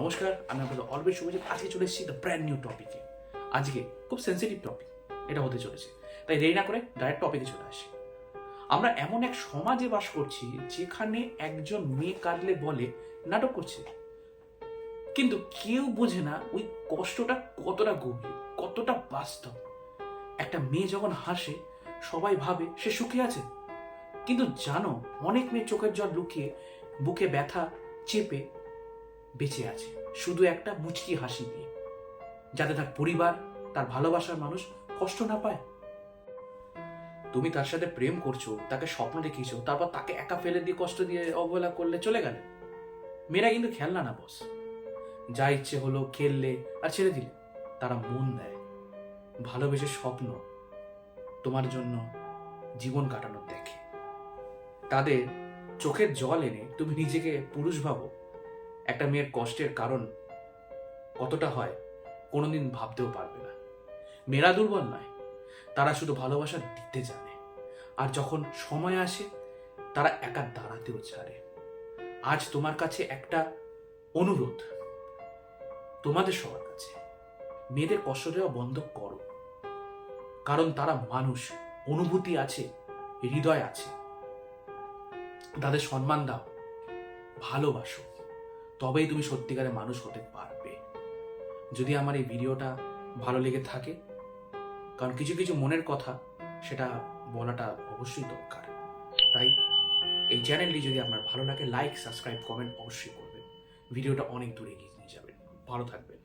নমস্কার, আমি আপনাদের অলওয়েজ শুভজিৎ। আজকে চলে এসেছি দ্য ব্র্যান্ড নিউ টপিকে আজকে খুব সেন্সিটিভ টপিক এটা হতে চলেছে। তাই দেরি না করে ডাইরেক্ট টপিকে চলে আসি। আমরা এমন এক সমাজে বাস করছি, যেখানে একজন মেয়ে কাঁদলে বলে, নাটক করছে। কিন্তু কেউ বোঝে না ওই কষ্টটা কতটা গভীর, কতটা বাস্তব। একটা মেয়ে যখন হাসে, সবাই ভাবে সে সুখে আছে। কিন্তু জানো, অনেক মেয়ে চোখের জল লুকিয়ে, বুকে ব্যথা চেপে বেঁচে আছে। শুধু একটা মুচকি হাসি দিয়ে। যাতে তার পরিবার, তার ভালোবাসার মানুষ কষ্ট না পায়। তুমি তার সাথে প্রেম করছ, তাকে স্বপ্ন দেখিয়েছো, তারপর তাকে একা ফেলে দিয়ে কষ্ট দিয়ে অবহেলা করলে চলে গেলে? মেয়েরা কিন্তু খেলনা না বস যা ইচ্ছে হলো খেললে আর ছেড়ে দিলে, তারা মন দেয়। ভালোবেসে স্বপ্ন তোমার জন্য জীবন কাটানোর দেখে। তাদের চোখের জল এনে তুমি নিজেকে পুরুষ ভাবো। একটা মেয়ের কষ্টের কারণ কতটা হয় কোনোদিন ভাবতেও পারবে না। মেয়েরা দুর্বল নয়, তারা শুধু ভালোবাসা দিতে জানে। আর যখন সময় আসে, তারা একা দাঁড়াতেও ছাড়ে আজ তোমার কাছে একটা অনুরোধ, তোমাদের সবার কাছে। মেয়েদের কষ্ট দেওয়া বন্ধ করো। কারণ তারা মানুষ, অনুভূতি আছে, হৃদয় আছে। তাদের সম্মান দাও, ভালোবাসো। তবেই তুমি সত্যিকারের মানুষ হতে পারবে। যদি আমার এই ভিডিওটা ভালো লেগে থাকে, কারণ কিছু কিছু মনের কথা সেটা বলাটা অবশ্যই দরকার। তাই এই চ্যানেলটি যদি আপনার ভালো লাগে লাইক সাবস্ক্রাইব কমেন্ট অবশ্যই করবেন। ভিডিওটা অনেক দূরে এগিয়ে নিয়ে যাবেন। ভালো থাকবেন।